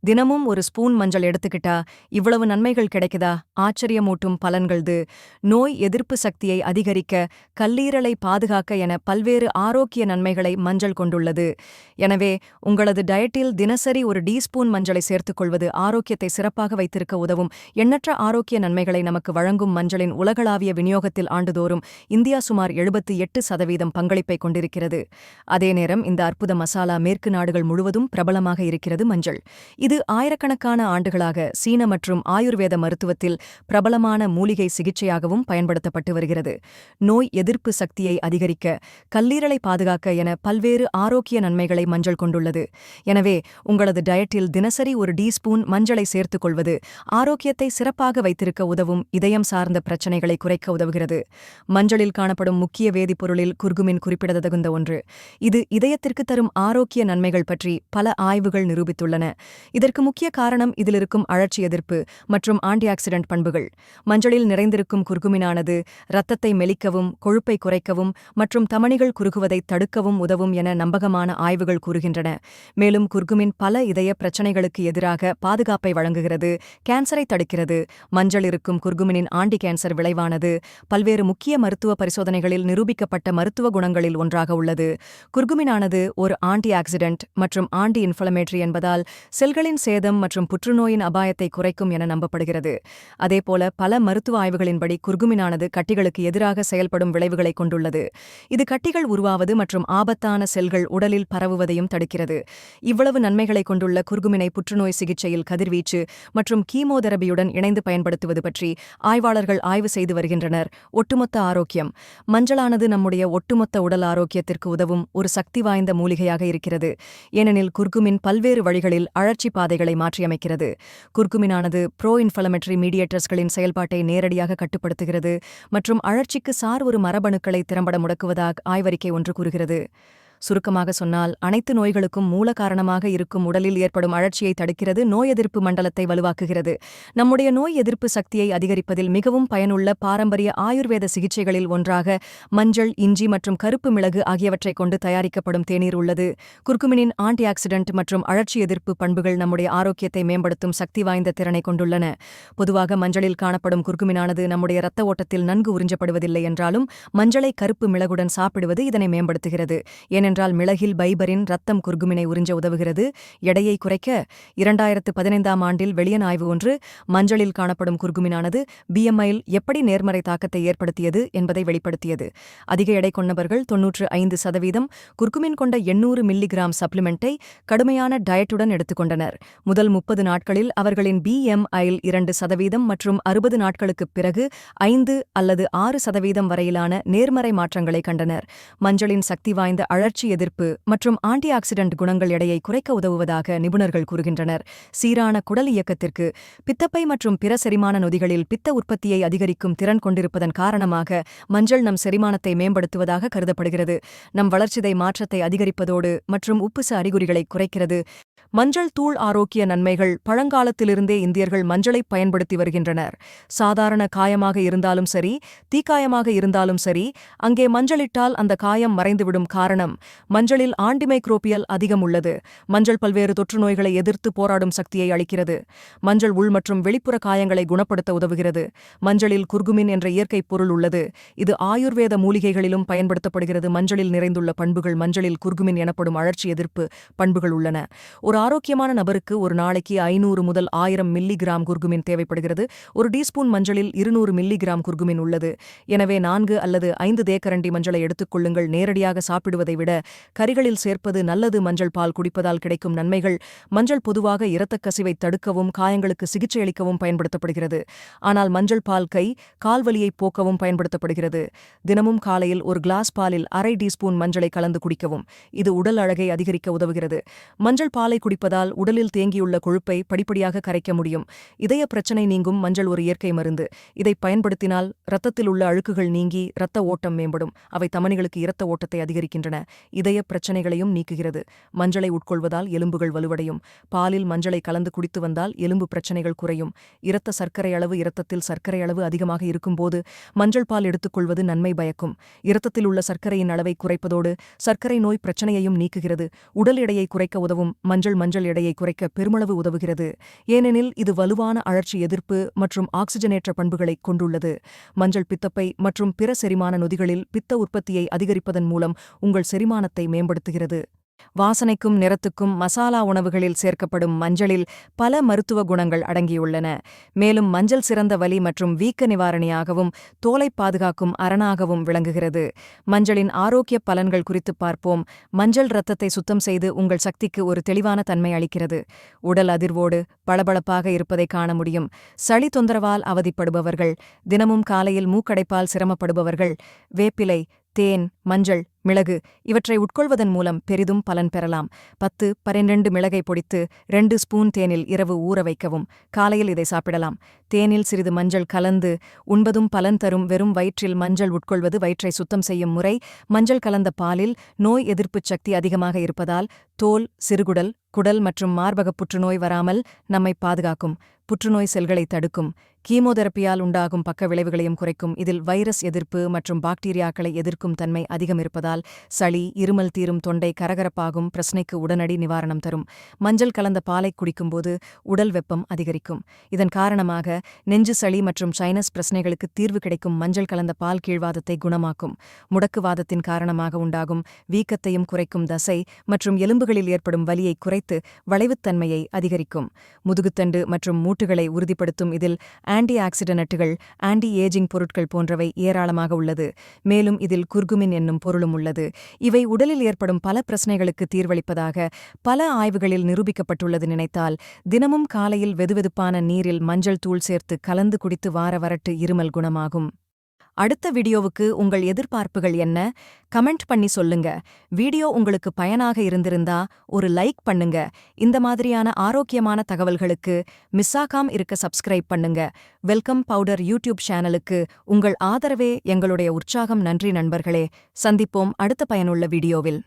தினமும் ஒரு ஸ்பூன் மஞ்சள் எடுத்துக்கிட்டா இவ்வளவு நன்மைகள் கிடைக்குதா? ஆச்சரியமூட்டும் பலன்கள்து. நோய் எதிர்ப்பு சக்தியை அதிகரிக்க கல்லீரலை பாதுகாக்க என பல்வேறு ஆரோக்கிய நன்மைகளை மஞ்சள் கொண்டுள்ளது. எனவே உங்களது டயட்டில் தினசரி ஒரு டீஸ்பூன் மஞ்சளை சேர்த்துக் கொள்வது ஆரோக்கியத்தை சிறப்பாக வைத்திருக்க உதவும். எண்ணற்ற ஆரோக்கிய நன்மைகளை நமக்கு வழங்கும் மஞ்சளின் உலகளாவிய விநியோகத்தில் ஆண்டுதோறும் இந்தியா சுமார் எழுபத்தி எட்டு சதவீதம் பங்களிப்பை கொண்டிருக்கிறது. அதே நேரம் இந்த அற்புத மசாலா மேற்கு நாடுகள் முழுவதும் பிரபலமாக இருக்கிறது மஞ்சள். இது ஆயிரக்கணக்கான ஆண்டுகளாக சீன மற்றும் ஆயுர்வேத மருத்துவத்தில் பிரபலமான மூலிகை சிகிச்சையாகவும் பயன்படுத்தப்பட்டு வருகிறது. நோய் எதிர்ப்பு சக்தியை அதிகரிக்க கல்லீரலை பாதுகாக்க என பல்வேறு ஆரோக்கிய நன்மைகளை மஞ்சள் கொண்டுள்ளது. எனவே உங்களது டயட்டில் தினசரி ஒரு டீஸ்பூன் மஞ்சளை சேர்த்துக் கொள்வது ஆரோக்கியத்தை சிறப்பாக வைத்திருக்க உதவும் இதயம் சார்ந்த பிரச்சனைகளை குறைக்க உதவுகிறது. மஞ்சளில் காணப்படும் முக்கிய வேதிப்பொருளில் குர்குமின் குறிப்பிடத்தகுந்த ஒன்று. இது இதயத்திற்கு தரும் ஆரோக்கிய நன்மைகள் பற்றி பல ஆய்வுகள் நிரூபித்துள்ளன. இதற்கு முக்கிய காரணம் இதிலிருக்கும் அழற்சி எதிர்ப்பு மற்றும் ஆன்டிஆக்சிடென்ட் பண்புகள். மஞ்சளில் நிறைந்திருக்கும் குர்குமினானது இரத்தத்தை மெலிக்கவும் கொழுப்பை குறைக்கவும் மற்றும் தமணிகள் குறுகுவதை தடுக்கவும் உதவும் என நம்பகமான ஆய்வுகள் கூறுகின்றன. மேலும் குர்குமின் பல இதய பிரச்சினைகளுக்கு எதிராக பாதுகாப்பை வழங்குகிறது கேன்சரை தடுக்கிறது. மஞ்சள் இருக்கும் குர்குமினின் ஆண்டி கேன்சர் விளைவானது பல்வேறு முக்கிய மருத்துவ பரிசோதனைகளில் நிரூபிக்கப்பட்ட மருத்துவ குணங்களில் ஒன்றாக உள்ளது. குர்குமினானது ஒரு ஆன்டி ஆக்சிடென்ட் மற்றும் ஆன்டி இன்ஃப்ளமேட்டரி என்பதால் செல்களின் சேதம் மற்றும் புற்றுநோயின் அபாயத்தை குறைக்கும் என நம்பப்படுகிறது. அதேபோல பல மருத்துவ ஆய்வுகளின்படி குர்குமினானது கட்டிகளுக்கு எதிராக செயல்படும் விளைவுகளை கொண்டுள்ளது. இது கட்டிகள் உருவாவது மற்றும் ஆபத்தான செல்கள் உடலில் பரவுவதையும் தடுக்கிறது. இவ்வளவு நன்மைகளை கொண்டுள்ள குர்குமினை புற்றுநோய் சிகிச்சையில் கதிர்வீச்சு மற்றும் கீமோதெரபியுடன் இணைந்து பயன்படுத்துவது பற்றி ஆய்வாளர்கள் ஆய்வு செய்து வருகின்றனர். ஒட்டுமொத்த ஆரோக்கியம். மஞ்சளானது நம்முடைய ஒட்டுமொத்த உடல் ஆரோக்கியத்திற்கு உதவும் ஒரு சக்தி வாய்ந்த மூலிகையாக இருக்கிறது. ஏனெனில் குர்குமின் பல்வேறு வழிகளில் அழற்சி பாதைகளை மாற்றியமைக்கிறது. குர்குமினானது ப்ரோ இன்ஃபலமெட்ரி மீடியேட்டர்ஸ்களின் செயல்பாட்டை நேரடியாக கட்டுப்படுத்துகிறது மற்றும் அழற்சிக்கு சார் ஒரு மரபணுக்களை திறம்பட முடக்குவதாக ஆய்வறிக்கை ஒன்று கூறுகிறது. சுருக்கமாக சொன்னால் அனைத்து நோய்களுக்கும் மூல காரணமாக இருக்கும் உடலில் ஏற்படும் அழற்சியை தடுக்கிறது நோய் எதிர்ப்பு மண்டலத்தை வலுவாக்குகிறது. நம்முடைய நோய் எதிர்ப்பு சக்தியை அதிகரிப்பதில் மிகவும் பயனுள்ள பாரம்பரிய ஆயுர்வேத சிகிச்சைகளில் ஒன்றாக மஞ்சள் இஞ்சி மற்றும் கருப்பு மிளகு ஆகியவற்றைக் கொண்டு தயாரிக்கப்படும் தேநீர் உள்ளது. குர்குமினின் ஆன்டி ஆக்சிடென்ட் மற்றும் அழற்சி எதிர்ப்பு பண்புகள் நம்முடைய ஆரோக்கியத்தை மேம்படுத்தும் சக்தி வாய்ந்த திறனை கொண்டுள்ளன. பொதுவாக மஞ்சளில் காணப்படும் குர்குமினானது நம்முடைய இரத்த ஓட்டத்தில் நன்கு உறிஞ்சப்படுவதில்லை என்றாலும் மஞ்சளை கருப்பு மிளகுடன் சாப்பிடுவது இதனை மேம்படுத்துகிறது. ஏனென்றால் மிளகில் பைபரின் ரத்தம் குர்குமினை உறிஞ்ச உதவுகிறது. எடையை குறைக்க இரண்டாயிரத்து பதினைந்தாம் ஆண்டில் வெளியன் ஆய்வு ஒன்று மஞ்சளில் காணப்படும் குர்குமினானது பிஎம்ஐயில் எப்படி நேர்மறை தாக்கத்தை ஏற்படுத்தியது என்பதை வெளிப்படுத்தியது. அதிக எடை கொண்டவர்கள் தொன்னூற்று ஐந்து சதவீதம் குர்குமின் கொண்ட எண்ணூறு மில்லிகிராம் சப்ளிமெண்ட்டை கடுமையான டயட்டுடன் எடுத்துக்கொண்டனர். முதல் முப்பது நாட்களில் அவர்களின் பிஎம்ஐயில் இரண்டு சதவீதம் மற்றும் அறுபது நாட்களுக்குப் பிறகு ஐந்து அல்லது ஆறு சதவீதம் வரையிலான நேர்மறை மாற்றங்களை கண்டனர். மஞ்சளின் சக்தி வாய்ந்த அழற்சி எதிர்ப்பு மற்றும் ஆன்டி ஆக்சிடென்ட் குணங்கள் எடையை குறைக்க உதவுவதாக நிபுணர்கள் கூறுகின்றனர். சீரான குடல் இயக்கத்திற்கு பித்தப்பை மற்றும் பிற செரிமான நொதிகளில் பித்த உற்பத்தியை அதிகரிக்கும் திறன் கொண்டிருப்பதன் காரணமாக மஞ்சள் நம் செரிமானத்தை மேம்படுத்துவதாக கருதப்படுகிறது. நம் வளர்ச்சிதை மாற்றத்தை அதிகரிப்பதோடு மற்றும் உப்புச அறிகுறிகளை குறைக்கிறது. மஞ்சள் தூள் ஆரோக்கிய நன்மைகள் பழங்காலத்திலிருந்தே இந்தியர்கள் மஞ்சளை பயன்படுத்தி வருகின்றனர். சாதாரண காயமாக இருந்தாலும் சரி தீக்காயமாக இருந்தாலும் சரி அங்கே மஞ்சளிட்டால் அந்த காயம் மறைந்துவிடும் காரணம் மஞ்சளில் ஆண்டிமைக்ரோபியல் அதிகம் உள்ளது. மஞ்சள் பல்வேறு தொற்று நோய்களை எதிர்த்து போராடும் சக்தியை அளிக்கிறது. மஞ்சள் உள் மற்றும் வெளிப்புற காயங்களை குணப்படுத்த உதவுகிறது. மஞ்சளில் குர்குமின் என்ற இயற்கை பொருள் உள்ளது. இது ஆயுர்வேத மூலிகைகளிலும் பயன்படுத்தப்படுகிறது. மஞ்சளில் நிறைந்துள்ள பண்புகள் மஞ்சளில் குர்குமின் எனப்படும் அழற்சி எதிர்ப்பு பண்புகள் உள்ளன. ஒரு ஆரோக்கியமான நபருக்கு ஒரு நாளைக்கு ஐநூறு முதல் ஆயிரம் மில்லிகிராம் குர்குமின் தேவைப்படுகிறது. ஒரு டீஸ்பூன் மஞ்சளில் இருநூறு மில்லிகிராம் குர்குமின் உள்ளது. எனவே நான்கு அல்லது ஐந்து தேக்கரண்டி மஞ்சளை எடுத்துக் கொள்ளுங்கள். நேரடியாக சாப்பிடுவதை விட கறிகளில் சேர்ப்பது நல்லது. மஞ்சள் பால் குடிப்பதால் கிடைக்கும் நன்மைகள் மஞ்சள் பொதுவாக இரத்தக் கசிவை தடுக்கவும் காயங்களுக்கு சிகிச்சையளிக்கவும் பயன்படுத்தப்படுகிறது. ஆனால் மஞ்சள் பால் கை கால்வலியை போக்கவும் பயன்படுத்தப்படுகிறது. தினமும் காலையில் ஒரு கிளாஸ் பாலில் அரை டீஸ்பூன் மஞ்சளை கலந்து குடிக்கவும். இது உடல் அழகை அதிகரிக்க உதவுகிறது. மஞ்சள் பாலை குடிப்பதால் உடலில் தேங்கியுள்ள கொழுப்பை படிப்படியாக கரைக்க முடியும். இதய பிரச்சனை நீங்கும் மஞ்சள் ஒரு இயற்கை மருந்து. இதை பயன்படுத்தினால் இரத்தத்தில் உள்ள அழுக்குகள் நீங்கி இரத்த ஓட்டம் மேம்படும். அவை தமனிகளுக்கு இரத்த ஓட்டத்தை அதிகரிக்கின்றன. இதய பிரச்சனைகளையும் நீக்குகிறது. மஞ்சளை உட்கொள்வதால் எலும்புகள் வலுவடையும். பாலில் மஞ்சளை கலந்து குடித்து வந்தால் எலும்பு பிரச்சனைகள் குறையும். இரத்த சர்க்கரை அளவு இரத்தத்தில் சர்க்கரை அளவு அதிகமாக இருக்கும்போது மஞ்சள் பால் எடுத்துக்கொள்வது நன்மை பயக்கும். இரத்தத்தில் உள்ள சர்க்கரையின் அளவை குறைப்பதோடு சர்க்கரை நோய் பிரச்சனையையும் நீக்குகிறது. உடல் எடையை குறைக்க உதவும் மஞ்சள் உங்கள் மஞ்சள் எடையை குறைக்க பெருமளவு உதவுகிறது. ஏனெனில் இது வலுவான அழற்சி எதிர்ப்பு மற்றும் ஆக்சிஜனேற்ற பண்புகளைக் கொண்டுள்ளது. மஞ்சள் பித்தப்பை மற்றும் பிற செரிமான நொதிகளில் பித்த உற்பத்தியை அதிகரிப்பதன் மூலம் உங்கள் செரிமானத்தை மேம்படுத்துகிறது. வாசனைக்கும் நிறத்துக்கும் மசாலா உணவுகளில் சேர்க்கப்படும் மஞ்சளில் பல மருத்துவ குணங்கள் அடங்கியுள்ளன. மேலும் மஞ்சள் சிறந்த வலி மற்றும் வீக்க நிவாரணியாகவும் தோலை பாதுகாக்கும் அரணாகவும் விளங்குகிறது. மஞ்சளின் ஆரோக்கிய பலன்கள் குறித்து பார்ப்போம். மஞ்சள் இரத்தத்தை சுத்தம் செய்து உங்கள் சக்திக்கு ஒரு தெளிவான தன்மை அளிக்கிறது. உடல் அதிர்வோடு பளபளப்பாக இருப்பதை காண முடியும். சளி தொந்தரவால் அவதிப்படுபவர்கள் தினமும் காலையில் மூக்கடைப்பால் சிரமப்படுபவர்கள் வேப்பிலை தேன் மஞ்சள் மிளகு. இவற்றை உட்கொள்வதன் மூலம் பெரிதும் பலன் பெறலாம். பத்து பன்னிரண்டு மிளகை பொடித்து ரெண்டு ஸ்பூன் தேனில் இரவு ஊற வைக்கவும். காலையில் இதை சாப்பிடலாம். தேனில் சிறிது மஞ்சள் கலந்து உண்பதும் பலன் தரும் வெறும் வயிற்றில் மஞ்சள் உட்கொள்வது வயிற்றை சுத்தம் செய்யும் முறை. மஞ்சள் கலந்த பாலில் நோய் எதிர்ப்புச் சக்தி அதிகமாக இருப்பதால் தோல் சிறுகுடல் குடல் மற்றும் மார்பக புற்றுநோய் வராமல் நம்மை பாதுகாக்கும். புற்றுநோய் செல்களை தடுக்கும். கீமோதெரப்பியால் உண்டாகும் பக்க விளைவுகளையும் குறைக்கும். இதில் வைரஸ் எதிர்ப்பு மற்றும் பாக்டீரியாக்களை எதிர்க்கும் தன்மை அதிகம் இருப்பதால் சளி இருமல் தீரும் தொண்டை கரகரப்பாகும் பிரச்சனைக்கு உடனடி நிவாரணம் தரும். மஞ்சள் கலந்த பாலை குடிக்கும்போது உடல் வெப்பம் அதிகரிக்கும். இதன் காரணமாக நெஞ்சு சளி மற்றும் சைனஸ் பிரச்சனைகளுக்கு தீர்வு கிடைக்கும் மஞ்சள் கலந்த பால் கீழ்வாதத்தை குணமாக்கும். முடக்குவாதத்தின் காரணமாக உண்டாகும் வீக்கத்தையும் குறைக்கும் தசை மற்றும் எலும்புகளில் ஏற்படும் வலியை குறைத்து வளைவுத்தன்மையை அதிகரிக்கும். முதுகுத்தண்டு மற்றும் மூட்டுகளை உறுதிப்படுத்தும் இதில் ஆன்டி ஆக்சிடென்ட்டுகள் ஆன்டி ஏஜிங் பொருட்கள் போன்றவை ஏராளமாக உள்ளது. மேலும் இதில் குர்குமின் என்னும் பொருளும் உள்ளது. இவை உடலில் ஏற்படும் பல பிரச்சனைகளுக்கு தீர்வளிப்பதாக பல ஆய்வுகளில் நிரூபிக்கப்பட்டுள்ளது நினைத்தால் தினமும் காலையில் வெதுவெதுப்பான நீரில் மஞ்சள் தூள் சேர்த்து கலந்து குடித்து வார வரட்டு இருமல் குணமாகும். அடுத்த வீடியோவுக்கு உங்கள் எதிர்பார்ப்புகள் என்ன? கமெண்ட் பண்ணி சொல்லுங்க. வீடியோ உங்களுக்கு பயனாக இருந்திருந்தா ஒரு லைக் பண்ணுங்க. இந்த மாதிரியான ஆரோக்கியமான தகவல்களுக்கு மிஸ்ஸாகாம் இருக்க சப்ஸ்கிரைப் பண்ணுங்க. வெல்கம் பவுடர் யூடியூப் சேனலுக்கு உங்கள் ஆதரவே எங்களுடைய உற்சாகம். நன்றி நண்பர்களே. சந்திப்போம் அடுத்த பயனுள்ள வீடியோவில்.